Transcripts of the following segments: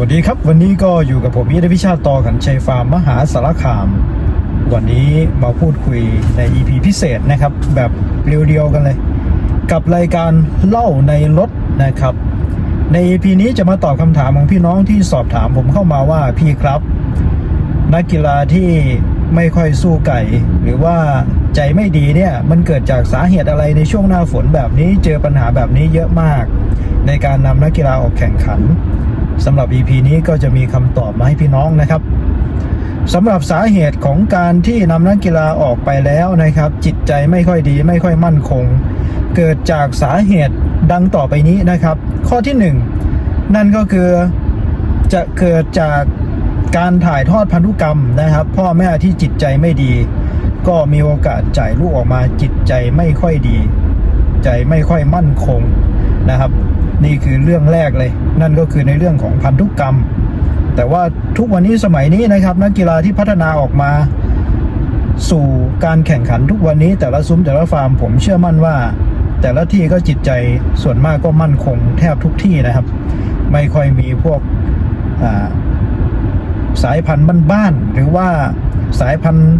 วัสดีครับ วันนี้ก็อยู่กับผมยิทธพิชาต่อขันชัยฟาร์มมหาสารคาม วันนี้มาพูดคุยใน EP พิเศษนะครับ แบบเรียวๆกันเลย กับรายการเล่าในรถนะครับ ใน EP นี้จะมาตอบคำถามของพี่น้องที่สอบถามผมเข้ามาว่าพี่ครับ นักกีฬาที่ไม่ค่อยสู้ไก่ หรือว่าใจไม่ดีเนี่ยมันเกิดจากสาเหตุอะไรในช่วงหน้าฝนแบบนี้เจอปัญหาแบบนี้เยอะมาก ในการนำนักกีฬาออกแข่งขัน สำหรับ EP นี้ก็จะมีคำตอบมาให้พี่น้องนะครับสำหรับสาเหตุของการที่นำนักกีฬาออกไปแล้วนะครับ จิตใจไม่ค่อยดีไม่ค่อยมั่นคง เกิดจากสาเหตุดังต่อไปนี้นะครับ ข้อที่หนึ่งนั่นก็คือจะเกิดจากการถ่ายทอดพันธุกรรมนะครับ พ่อแม่ที่จิตใจไม่ดี ก็มีโอกาสจ่ายลูกออกมาจิตใจไม่ค่อยดี ใจไม่ค่อยมั่นคงนะครับ นี่คือเรื่องแรกเลย นั่นก็คือในเรื่องของพันธุกรรม แต่ว่าทุกวันนี้สมัยนี้นะครับ นักกีฬาที่พัฒนาออกมา สู่การแข่งขันทุกวันนี้ แต่ละซุ้มแต่ละฟาร์มผมเชื่อมั่นว่า แต่ละที่ก็จิตใจส่วนมากก็มั่นคงแทบทุกที่นะครับ ไม่ค่อยมีพวกาสายพันธุ์บ้านๆหรือว่าสายพันธุ์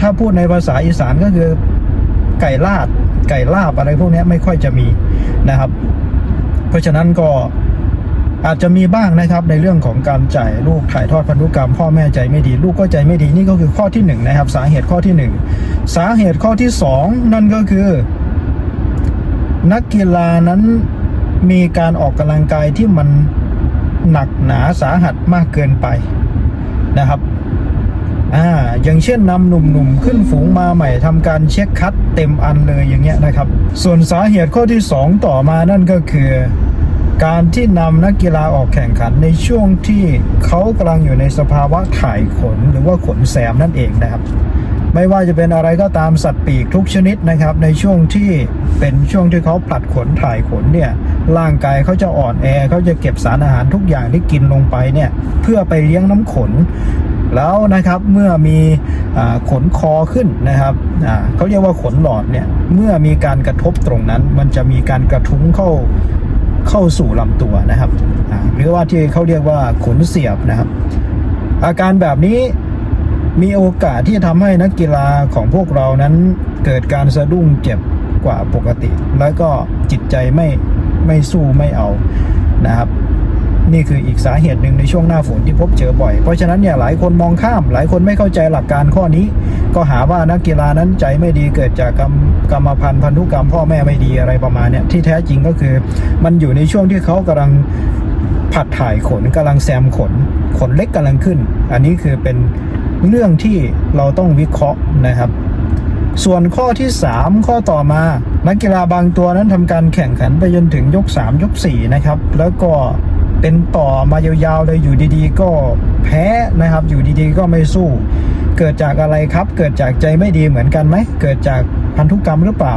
ถ้าพูดในภาษาอีสานก็คือไก่ลาดไก่ลาบอะไรพวกนี้ไม่ค่อยจะมีนะครับ เพราะฉะนั้นก็อาจจะมีบ้างนะครับในเรื่องของการจ่ายลูกถ่ายทอดพันธุกรรม พ่อแม่ใจไม่ดี ลูกก็ใจไม่ดีนี่ก็คือข้อที่หนึ่งนะครับ สาเหตุข้อที่หนึ่งสาเหตุข้อที่สองนั่นก็คือ นักกีฬานั้นมีการออกกำลังกายที่มันหนักหนาสาหัสมากเกินไปนะครับ อ่าอย่างเช่นนำหนุ่มๆขึ้นฝูงมาใหม่ทำการเช็คคัดเต็มอันเลยอย่างเงี้ยนะครับ ส่วนสาเหตุข้อที่ 2 ต่อมานั่นก็คือ การที่นำนักกีฬาออกแข่งขันในช่วงที่เขากำลังอยู่ในสภาวะถ่ายขนหรือว่าขนแสมนั่นเองนะครับไม่ว่าจะเป็นอะไรก็ตามสัตว์ปีกทุกชนิดนะครับ ในช่วงที่เป็นช่วงที่เขาผลัดขนถ่ายขนเนี่ยร่างกายเขาจะอ่อนแอเขาจะเก็บสารอาหารทุกอย่างที่กินลงไปเนี่ยเพื่อไปเลี้ยงน้ำขน แล้วนะครับเมื่อมีอขนคอขึ้นนะครับเขาเรียกว่าขนหลอดเนี่ยเมื่อมีการกระทบตรงนั้น มันจะมีการกระทุ้งเข้าเข้าสู่ลำตัวนะครับหรือว่าที่เขาเรียกว่าขนเสียบนะครับ อาการแบบนี้มีโอกาสที่จะทำให้นักกีฬาของพวกเรานั้นเกิดการสะดุ้งเจ็บกว่าปกติ แล้วก็จิตใจไม่ไม่สู้ไม่เอานะครับ นี่คืออีกสาเหตุหนึ่งในช่วงหน้าฝนที่พบเจอบ่อย เพราะฉะนั้นเนี่ยหลายคนมองข้าม หลายคนไม่เข้าใจหลักการข้อนี้ ก็หาว่านักกีฬานั้นใจไม่ดีเกิดจากกรรมกรรมพันธุ์พันธุกรรมพ่อแม่ไม่ดีอะไรประมาณเนี่ยที่แท้จริงก็คือ มันอยู่ในช่วงที่เขากำลังผัดถ่ายขนกำลังแซมขน ขนเล็กกำลังขึ้น อันนี้คือเป็นเรื่องที่เราต้องวิเคราะห์นะครับ ส่วนข้อที่ 3 ข้อต่อมา นักกีฬาบางตัวนั้นทำการแข่งขันไปจนถึงยก 3 ยก 4 นะครับ แล้วก็ เป็นต่อมายาวๆเลยอยู่ดีๆ ก็แพ้นะครับ อยู่ดีๆ ก็ไม่สู้ เกิดจากอะไรครับ เกิดจากใจไม่ดีเหมือนกันไหม เกิดจากพันธุกรรมหรือเปล่า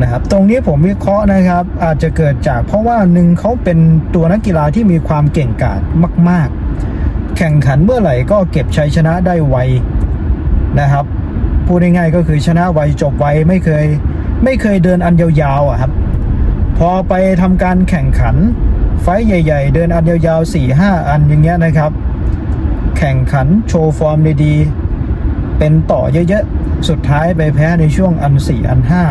นะครับ ตรงนี้ผมวิเคราะห์นะครับ อาจจะเกิดจากเพราะว่าหนึ่งเขาเป็นตัวนักกีฬาที่มีความเก่งกาจมาก ๆ แข่งขันเมื่อไหร่ก็เก็บชัยชนะได้ไวนะครับพูดง่ายๆก็คือชนะไวจบไวไม่เคย ไม่เคยเดินอันยาวๆอะครับ พอไปทำการแข่งขัน ไฟท์ใหญ่ ๆ เดินอันยาวๆสี่ห้าอันอย่างเงี้ยนะครับ แข่งขันโชว์ฟอร์มดีๆเป็นต่อเยอะๆ สุดท้ายไปแพ้ในช่วงอันสี่อันห้า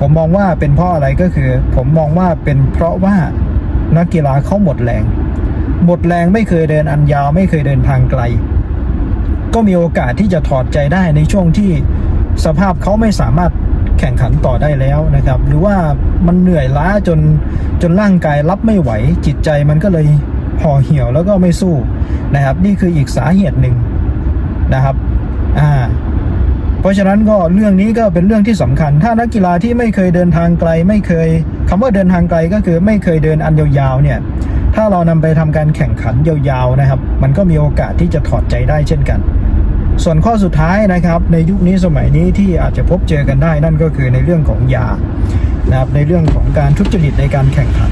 ผมมองว่าเป็นเพราะอะไรก็คือ ผมมองว่าเป็นเพราะว่านักกีฬาเขาหมดแรง หมดแรงไม่เคยเดินอันยาวไม่เคยเดินทางไกล ก็มีโอกาสที่จะถอดใจได้ในช่วงที่สภาพเขาไม่สามารถ แข่งขันต่อได้แล้วนะครับ หรือว่ามันเหนื่อยล้าจนจนร่างกายรับไม่ไหว จิตใจมันก็เลยห่อเหี่ยวแล้วก็ไม่สู้นะครับ นี่คืออีกสาเหตุหนึ่งนะครับอ่าเพราะฉะนั้นก็เรื่องนี้ก็เป็นเรื่องที่สำคัญ ถ้านักกีฬาที่ไม่เคยเดินทางไกล ไม่เคยคำว่าเดินทางไกลก็คือไม่เคยเดินอันยาวๆเนี่ยถ้าเรานำไปทำการแข่งขันยาวๆนะครับ มันก็มีโอกาสที่จะถอดใจได้เช่นกัน ส่วนข้อสุดท้ายนะครับในยุคนี้สมัยนี้ที่อาจจะพบเจอกันได้นั่นก็คือในเรื่องของยานะครับในเรื่องของการทุจริตในการแข่งขัน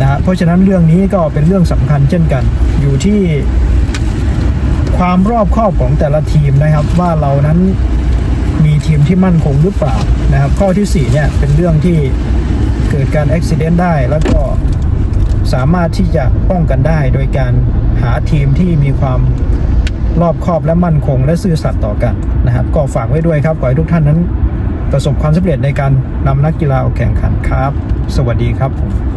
นะฮะเพราะฉะนั้นเรื่องนี้ก็เป็นเรื่องสำคัญเช่นกัน อยู่ที่ความรอบครอบของแต่ละทีมนะครับ ว่าเรานั้นมีทีมที่มั่นคงหรือเปล่านะครับ ข้อที่สี่เนี่ยเป็นเรื่องที่เกิดการอุบิเหตุได้ แล้วก็สามารถที่จะป้องกันได้โดยการหาทีมที่มีความ รอบคอบและมั่นคง และซื่อสัตย์ต่อกันนะครับ ก็ฝากไว้ด้วยครับ ขอให้ทุกท่านนั้น ประสบความสำเร็จในการนำนักกีฬาออกแข่งขันครับ สวัสดีครับผม